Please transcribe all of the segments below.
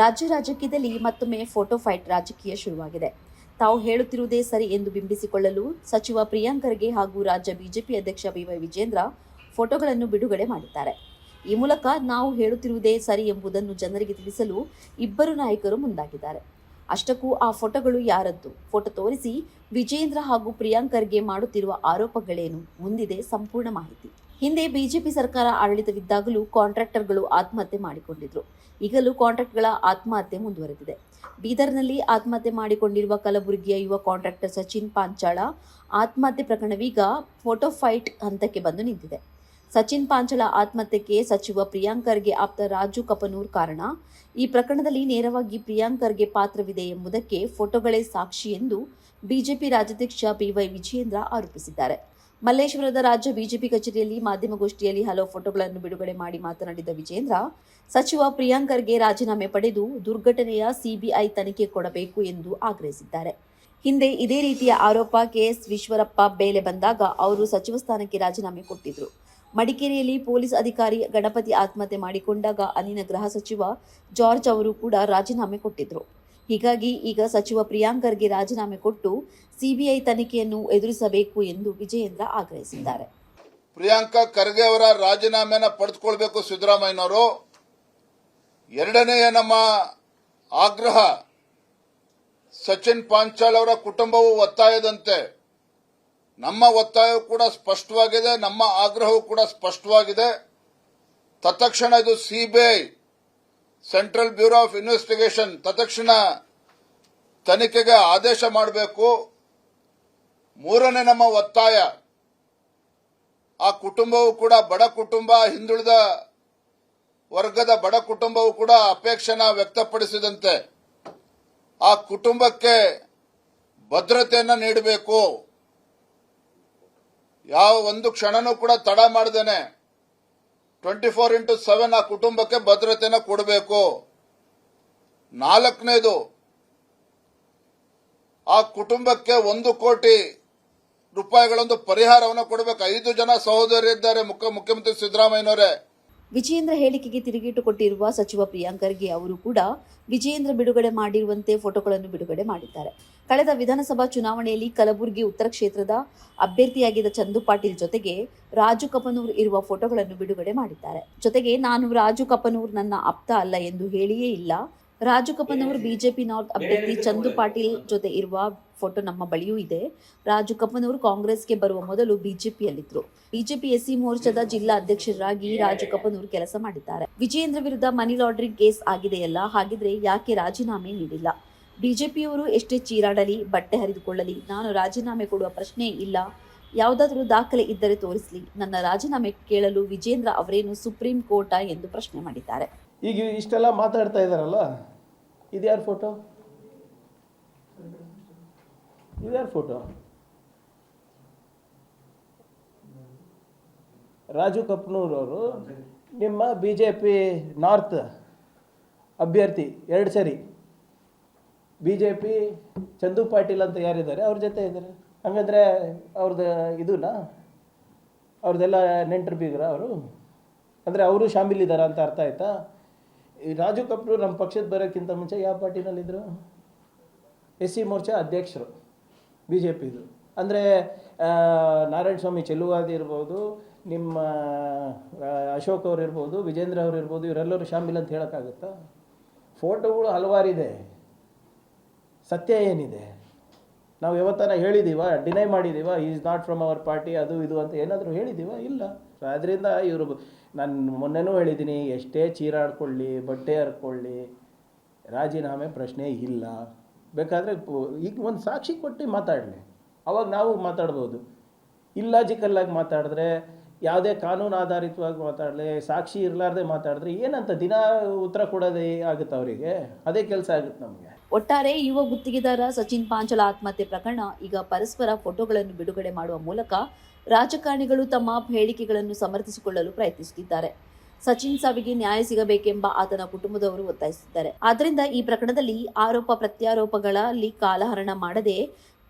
ರಾಜ್ಯ ರಾಜಕೀಯದಲ್ಲಿ ಮತ್ತೊಮ್ಮೆ ಫೋಟೋ ಫೈಟ್ ರಾಜಕೀಯ ಶುರುವಾಗಿದೆ. ತಾವು ಹೇಳುತ್ತಿರುವುದೇ ಸರಿ ಎಂದು ಬಿಂಬಿಸಿಕೊಳ್ಳಲು ಸಚಿವ ಪ್ರಿಯಾಂಕ್ ಖರ್ಗೆ ಹಾಗೂ ರಾಜ್ಯ ಬಿಜೆಪಿ ಅಧ್ಯಕ್ಷ ಬಿವೈ ವಿಜೇಂದ್ರ ಫೋಟೋಗಳನ್ನು ಬಿಡುಗಡೆ ಮಾಡಿದ್ದಾರೆ. ಈ ಮೂಲಕ ನಾವು ಹೇಳುತ್ತಿರುವುದೇ ಸರಿ ಎಂಬುದನ್ನು ಜನರಿಗೆ ತಿಳಿಸಲು ಇಬ್ಬರು ನಾಯಕರು ಮುಂದಾಗಿದ್ದಾರೆ. ಅಷ್ಟಕ್ಕೂ ಆ ಫೋಟೋಗಳು ಯಾರದ್ದು? ಫೋಟೋ ತೋರಿಸಿ ವಿಜೇಂದ್ರ ಹಾಗೂ ಪ್ರಿಯಾಂಕರ್ಗೆ ಮಾಡುತ್ತಿರುವ ಆರೋಪಗಳೇನು? ಮುಂದಿದೆ ಸಂಪೂರ್ಣ ಮಾಹಿತಿ. ಹಿಂದೆ ಬಿಜೆಪಿ ಸರ್ಕಾರ ಆಡಳಿತವಿದ್ದಾಗಲೂ ಕಾಂಟ್ರಾಕ್ಟರ್ಗಳು ಆತ್ಮಹತ್ಯೆ ಮಾಡಿಕೊಂಡಿದ್ರು. ಈಗಲೂ ಕಾಂಟ್ರಾಕ್ಟ್ಗಳ ಆತ್ಮಹತ್ಯೆ ಮುಂದುವರೆದಿದೆ. ಬೀದರ್ನಲ್ಲಿ ಆತ್ಮಹತ್ಯೆ ಮಾಡಿಕೊಂಡಿರುವ ಕಲಬುರಗಿಯ ಯುವ ಕಾಂಟ್ರಾಕ್ಟರ್ ಸಚಿನ್ ಪಾಂಚಾಳ ಆತ್ಮಹತ್ಯೆ ಪ್ರಕರಣವೀಗ ಫೋಟೋ ಫೈಟ್ ಹಂತಕ್ಕೆ ಬಂದು ನಿಂತಿದೆ. ಸಚಿನ್ ಪಾಂಚಾಳ ಆತ್ಮಹತ್ಯೆಗೆ ಸಚಿವ ಪ್ರಿಯಾಂಕರ್ಗೆ ಆಪ್ತ ರಾಜು ಕಪನೂರ್ ಕಾರಣ, ಈ ಪ್ರಕರಣದಲ್ಲಿ ನೇರವಾಗಿ ಪ್ರಿಯಾಂಕ್ ಖರ್ಗೆ ಪಾತ್ರವಿದೆ ಎಂಬುದಕ್ಕೆ ಫೋಟೋಗಳೇ ಸಾಕ್ಷಿ ಎಂದು ಬಿಜೆಪಿ ರಾಜ್ಯಾಧ್ಯಕ್ಷ ಬಿವೈ ವಿಜಯೇಂದ್ರ ಆರೋಪಿಸಿದ್ದಾರೆ. ಮಲ್ಲೇಶ್ವರದ ರಾಜ್ಯ ಬಿಜೆಪಿ ಕಚೇರಿಯಲ್ಲಿ ಮಾಧ್ಯಮಗೋಷ್ಠಿಯಲ್ಲಿ ಹಲವು ಫೋಟೋಗಳನ್ನು ಬಿಡುಗಡೆ ಮಾಡಿ ಮಾತನಾಡಿದ ವಿಜೇಂದ್ರ, ಸಚಿವ ಪ್ರಿಯಾಂಕರ್ಗೆ ರಾಜೀನಾಮೆ ಪಡೆದು ದುರ್ಘಟನೆಯ ಸಿಬಿಐ ತನಿಖೆ ಕೊಡಬೇಕು ಎಂದು ಆಗ್ರಹಿಸಿದ್ದಾರೆ. ಹಿಂದೆ ಇದೇ ರೀತಿಯ ಆರೋಪ ಕೆಎಸ್ ವಿಶ್ವರಪ್ಪ ಬೇಲೆ ಬಂದಾಗ ಅವರು ಸಚಿವ ಸ್ಥಾನಕ್ಕೆ ರಾಜೀನಾಮೆ ಕೊಟ್ಟಿದ್ರು. ಮಡಿಕೇರಿಯಲ್ಲಿ ಪೊಲೀಸ್ ಅಧಿಕಾರಿ ಗಣಪತಿ ಆತ್ಮಹತ್ಯೆ ಮಾಡಿಕೊಂಡಾಗ ಅಲ್ಲಿನ ಗೃಹ ಸಚಿವ ಜಾರ್ಜ್ ಅವರು ಕೂಡ ರಾಜೀನಾಮೆ ಕೊಟ್ಟಿದ್ರು. ಹೀಗಾಗಿ ಈಗ ಸಚಿವ ಪ್ರಿಯಾಂಕರ್ಗೆ ರಾಜೀನಾಮೆ ಕೊಟ್ಟು ಸಿಬಿಐ ತನಿಖೆಯನ್ನು ಎದುರಿಸಬೇಕು ಎಂದು ವಿಜಯೇಂದ್ರ ಆಗ್ರಹಿಸಿದ್ದಾರೆ. ಪ್ರಿಯಾಂಕಾ ಖರ್ಗೆ ಅವರ ರಾಜೀನಾಮೆನ ಪಡೆದುಕೊಳ್ಬೇಕು ಸಿದ್ದರಾಮಯ್ಯನವರು. ಎರಡನೆಯ ನಮ್ಮ ಆಗ್ರಹ ಸಚಿನ್ ಪಾಂಚಾಲ್ ಅವರ ಕುಟುಂಬವು ಒತ್ತಾಯದಂತೆ. ನಮ್ಮ ಒತ್ತಾಯವು ಕೂಡ ಸ್ಪಷ್ಟವಾಗಿದೆ, ನಮ್ಮ ಆಗ್ರಹವೂ ಕೂಡ ಸ್ಪಷ್ಟವಾಗಿದೆ. ತತ್ಕ್ಷಣ ಇದು CBI central bureau of investigation ತತ್ಕ್ಷಣ ತನಿಖೆಗೆ ಆದೇಶ ಮಾಡಬೇಕು. ಮೂರನೇ ನಮ್ಮ ಒತ್ತಾಯ. ಆ ಕುಟುಂಬವು ಕೂಡ ಬಡ ಕುಟುಂಬ, ಹಿಂದುಳಿದ ವರ್ಗದ ಬಡ ಕುಟುಂಬವು ಕೂಡ ಅಪೇಕ್ಷೆನ ವ್ಯಕ್ತಪಡಿಸಿದಂತೆ ಆ ಕುಟುಂಬಕ್ಕೆ ಭದ್ರತೆಯನ್ನು ನೀಡಬೇಕು. ಯಾವ ಒಂದು ಕ್ಷಣನೂ ಕೂಡ ತಡ ಮಾಡದೇನೆ. ಟ್ವೆಂಟಿ ಫೋರ್ ಇಂಟು ಸೆವೆನ್ ಆ ಕುಟುಂಬಕ್ಕೆ ಭದ್ರತೆಯನ್ನು ಕೊಡಬೇಕು. ನಾಲ್ಕನೇದು, ಆ ಕುಟುಂಬಕ್ಕೆ ಒಂದು ಕೋಟಿ ರೂಪಾಯಿಗಳೊಂದು ಪರಿಹಾರವನ್ನು ಕೊಡಬೇಕು. ಐದು ಜನ ಸಹೋದರಿದ್ದಾರೆ ಮುಖ್ಯ ಮುಖ್ಯಮಂತ್ರಿ ಸಿದ್ದರಾಮಯ್ಯನವರೇ. ವಿಜಯೇಂದ್ರ ಹೇಳಿಕೆಗೆ ತಿರುಗೇಟು ಕೊಟ್ಟಿರುವ ಸಚಿವ ಪ್ರಿಯಾಂಕ್ ಅವರು ಕೂಡ ವಿಜಯೇಂದ್ರ ಬಿಡುಗಡೆ ಮಾಡಿರುವಂತೆ ಫೋಟೋಗಳನ್ನು ಬಿಡುಗಡೆ ಮಾಡಿದ್ದಾರೆ. ಕಳೆದ ವಿಧಾನಸಭಾ ಚುನಾವಣೆಯಲ್ಲಿ ಕಲಬುರಗಿ ಉತ್ತರ ಕ್ಷೇತ್ರದ ಅಭ್ಯರ್ಥಿಯಾಗಿದ್ದ ಚಂದು ಪಾಟೀಲ್ ಜೊತೆಗೆ ರಾಜು ಕಪನೂರ್ ಇರುವ ಫೋಟೋಗಳನ್ನು ಬಿಡುಗಡೆ ಮಾಡಿದ್ದಾರೆ. ಜೊತೆಗೆ ನಾನು ರಾಜು ಕಪನೂರ್ ನನ್ನ ಆಪ್ತ ಅಲ್ಲ ಎಂದು ಹೇಳಿಯೇ ಇಲ್ಲ. ರಾಜು ಅವರು ಬಿಜೆಪಿ ನಾರ್ತ್ ಅಭ್ಯರ್ಥಿ ಚಂದು ಪಾಟೀಲ್ ಜೊತೆ ಇರುವ ಫೋಟೋ ನಮ್ಮ ಬಳಿಯೂ ಇದೆ. ರಾಜು ಕಾಂಗ್ರೆಸ್ ಕಾಂಗ್ರೆಸ್ಗೆ ಬರುವ ಮೊದಲು ಬಿಜೆಪಿಯಲ್ಲಿದ್ದರು ಬಿಜೆಪಿ ಎಸ್ಸಿ ಮೋರ್ಚಾದ ಜಿಲ್ಲಾ ಅಧ್ಯಕ್ಷರಾಗಿ ರಾಜು ಕಪ್ಪನವರು ಕೆಲಸ ಮಾಡಿದ್ದಾರೆ. ವಿಜಯೇಂದ್ರ ವಿರುದ್ಧ ಮನಿ ಲಾಂಡ್ರಿಂಗ್ ಕೇಸ್ ಆಗಿದೆಯಲ್ಲ, ಹಾಗಿದ್ರೆ ಯಾಕೆ ರಾಜೀನಾಮೆ ನೀಡಿಲ್ಲ? ಬಿಜೆಪಿಯವರು ಎಷ್ಟೇ ಚೀರಾಡಲಿ, ಬಟ್ಟೆ ಹರಿದುಕೊಳ್ಳಲಿ, ನಾನು ರಾಜೀನಾಮೆ ಕೊಡುವ ಪ್ರಶ್ನೆ ಇಲ್ಲ. ಯಾವುದಾದರೂ ದಾಖಲೆ ಇದ್ದರೆ ತೋರಿಸಲಿ. ನನ್ನ ರಾಜೀನಾಮೆ ಕೇಳಲು ವಿಜೇಂದ್ರ ಅವರೇನು ಸುಪ್ರೀಂ ಕೋರ್ಟ ಎಂದು ಪ್ರಶ್ನೆ ಮಾಡಿದ್ದಾರೆ. ಈಗ ಇಷ್ಟೆಲ್ಲ ಮಾತಾಡ್ತಾ ಇದ್ದಾರಲ್ಲ? ಇದ್ಯಾರ ಫೋಟೋ ಇದ್ಯಾರ ಫೋಟೋ ರಾಜು ಕಪ್ನೂರವರು ನಿಮ್ಮ ಬಿ ಜೆ ಪಿ ನಾರ್ತ್ ಅಭ್ಯರ್ಥಿ, ಎರಡು ಸರಿ. B J P Chandu Patil ಅಂತ ಯಾರಿದ್ದಾರೆ? ಅವ್ರ ಜೊತೆ ಇದ್ದಾರೆ. ಹಂಗಂದ್ರೆ ಅವ್ರದ್ದು ಇದನ್ನ ಅವ್ರದ್ದೆಲ್ಲ ನೆಂಟರು ಬೀಗರ ಅವರು? ಅಂದರೆ ಅವರು ಶಾಮಿಲಿದ್ದಾರೆ ಅಂತ ಅರ್ಥ ಆಯ್ತಾ? ಈ ರಾಜು ಕಪ್ರು ನಮ್ಮ ಪಕ್ಷದ ಬರೋಕ್ಕಿಂತ ಮುಂಚೆ ಯಾವ ಪಾರ್ಟಿನಲ್ಲಿದ್ದರು ಎಸ್ ಸಿ ಮೋರ್ಚಾ ಅಧ್ಯಕ್ಷರು ಬಿ ಜೆ ಪಿದು ಅಂದರೆ ನಾರಾಯಣ ಸ್ವಾಮಿ ಚೆಲುವಾದಿ ಇರ್ಬೋದು, ನಿಮ್ಮ ಅಶೋಕ್ ಅವ್ರು ಇರ್ಬೋದು, ವಿಜೇಂದ್ರ ಅವ್ರು ಇರ್ಬೋದು, ಇವರೆಲ್ಲರೂ ಶಾಮಿಲ್ ಅಂತ ಹೇಳೋಕ್ಕಾಗುತ್ತಾ? ಫೋಟೋಗಳು ಹಲವಾರಿದೆ. ಸತ್ಯ ಏನಿದೆ? ನಾವು ಯಾವತ್ತಾನ ಹೇಳಿದ್ದೀವ deny ಮಾಡಿದ್ದೀವ is not from our party ಅದು ಇದು ಅಂತ ಏನಾದರೂ ಹೇಳಿದ್ದೀವ ಇಲ್ಲ. ಸೊ ಅದರಿಂದ ಇವರು ನಾನು ಮೊನ್ನೆನೂ ಹೇಳಿದ್ದೀನಿ ಎಷ್ಟೇ ಚೀರಾಡ್ಕೊಳ್ಳಿ ಬಟ್ಟೆ ಹರ್ಕೊಳ್ಳಿ, ರಾಜೀನಾಮೆ ಪ್ರಶ್ನೆ ಇಲ್ಲ. ಬೇಕಾದರೆ ಈಗ ಒಂದು ಸಾಕ್ಷಿ ಕೊಟ್ಟು ಮಾತಾಡಲಿ. ಅವಾಗ ನಾವು ಮಾತಾಡ್ಬೋದು. ಇಲ್ಲಾಜಿಕಲ್ಲಾಗಿ ಮಾತಾಡಿದ್ರೆ, ಯಾವುದೇ ಕಾನೂನು ಆಧಾರಿತವಾಗಿ ಮಾತಾಡಲಿ, ಸಾಕ್ಷಿ ಇರಲಾರ್ದೆ ಮಾತಾಡಿದ್ರೆ ಏನಂತ ದಿನ ಉತ್ತರ ಕೊಡೋದೇ ಆಗುತ್ತೆ ಅವರಿಗೆ? ಅದೇ ಕೆಲಸ ಆಗುತ್ತೆ ನಮಗೆ. ಒಟ್ಟಾರೆ ಯುವ ಗುತ್ತಿಗೆದಾರ ಸಚಿನ್ ಪಾಂಚಲ ಆತ್ಮಹತ್ಯೆ ಪ್ರಕರಣ ಈಗ ಪರಸ್ಪರ ಫೋಟೋಗಳನ್ನು ಬಿಡುಗಡೆ ಮಾಡುವ ಮೂಲಕ ರಾಜಕಾರಣಿಗಳು ತಮ್ಮ ಹೇಳಿಕೆಗಳನ್ನು ಸಮರ್ಥಿಸಿಕೊಳ್ಳಲು ಪ್ರಯತ್ನಿಸುತ್ತಿದ್ದಾರೆ. ಸಚಿನ್ ಸಾವಿಗೆ ನ್ಯಾಯ ಸಿಗಬೇಕೆಂಬ ಆತನ ಕುಟುಂಬದವರು ಒತ್ತಾಯಿಸುತ್ತಿದ್ದಾರೆ. ಆದ್ದರಿಂದ ಈ ಪ್ರಕರಣದಲ್ಲಿ ಆರೋಪ ಪ್ರತ್ಯಾರೋಪಗಳಲ್ಲಿ ಕಾಲಹರಣ ಮಾಡದೆ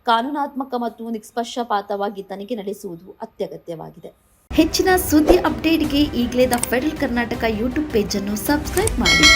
ಕಾನೂನಾತ್ಮಕ ಮತ್ತು ನಿಷ್ಪಕ್ಷಪಾತವಾಗಿ ತನಿಖೆ ನಡೆಸುವುದು ಅತ್ಯಗತ್ಯವಾಗಿದೆ. ಹೆಚ್ಚಿನ ಸುದ್ದಿ ಅಪ್ಡೇಟ್ಗೆ ಈಗಲೇ ದ ಫೆಡರಲ್ ಕರ್ನಾಟಕ ಯೂಟ್ಯೂಬ್ ಪೇಜನ್ನು ಸಬ್ಸ್ಕ್ರೈಬ್ ಮಾಡಿ.